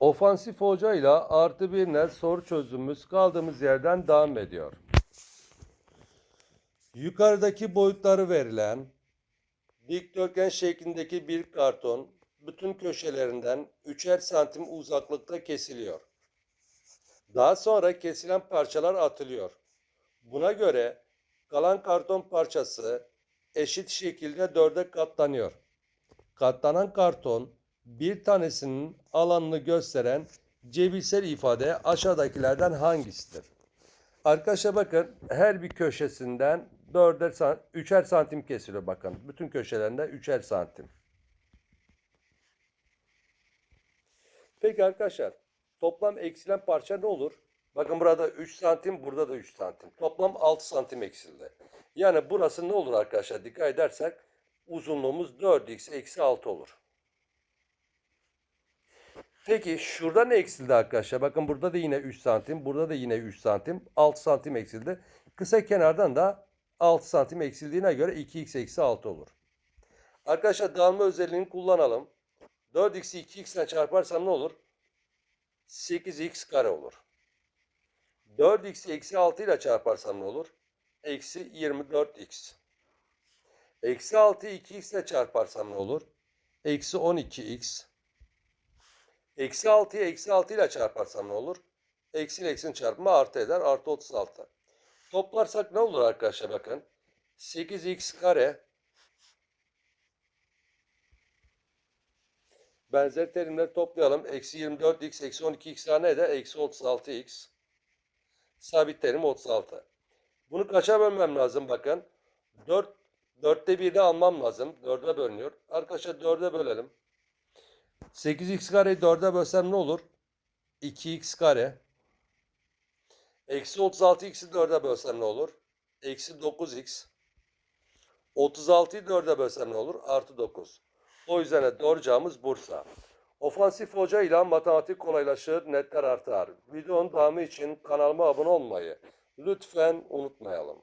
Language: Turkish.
Ofansif hoca ile artı bir net soru çözümümüz kaldığımız yerden devam ediyor. Yukarıdaki boyutları verilen dikdörtgen şeklindeki bir karton bütün köşelerinden 3'er santim uzaklıkta kesiliyor. Daha sonra kesilen parçalar atılıyor. Buna göre kalan karton parçası eşit şekilde dörde katlanıyor. Katlanan karton bir tanesinin alanını gösteren cebirsel ifade aşağıdakilerden hangisidir? Arkadaşlar bakın her bir köşesinden 4'er san- 3'er santim kesiliyor bakın. Bütün köşelerinde 3'er santim. Peki arkadaşlar toplam eksilen parça ne olur? Bakın burada 3 santim, burada da 3 santim. Toplam 6 santim eksildi. Yani burası ne olur arkadaşlar? Dikkat edersek uzunluğumuz 4x eksi 6 olur. Peki şurada ne eksildi arkadaşlar? Bakın burada da yine 3 santim, burada da yine 3 santim. 6 santim eksildi. Kısa kenardan da 6 santim eksildiğine göre 2x eksi 6 olur. Arkadaşlar dağılma özelliğini kullanalım. 4x'i 2x ile çarparsam ne olur? 8x kare olur. 4x'i eksi 6 ile çarparsam ne olur? Eksi 24x. Eksi 6'yı 2x ile çarparsam ne olur? Eksi 12x. Eksi 6'yı eksi 6 ile çarparsam ne olur? Eksi ile eksinin çarpımı artı eder. Artı 36. Toplarsak ne olur arkadaşlar bakın. 8x kare benzer terimleri toplayalım. Eksi 24x eksi 12x daha ne eder? Eksi 36x. Sabit terim 36. Bunu kaça bölmem lazım bakın. 4 4'te 1'de almam lazım. 4'e bölünüyor. Arkadaşlar 4'e bölelim. 8x kareyi 4'e bölsem ne olur? 2x kare. Eksi 36x'i 4'e bölsem ne olur? Eksi 9x. 36'yı 4'e bölsem ne olur? Artı 9. O yüzden de doğru cevabımız Bursa. Ofansif hoca ile matematik kolaylaşır, netler artar. Videonun devamı için kanalıma abone olmayı lütfen unutmayalım.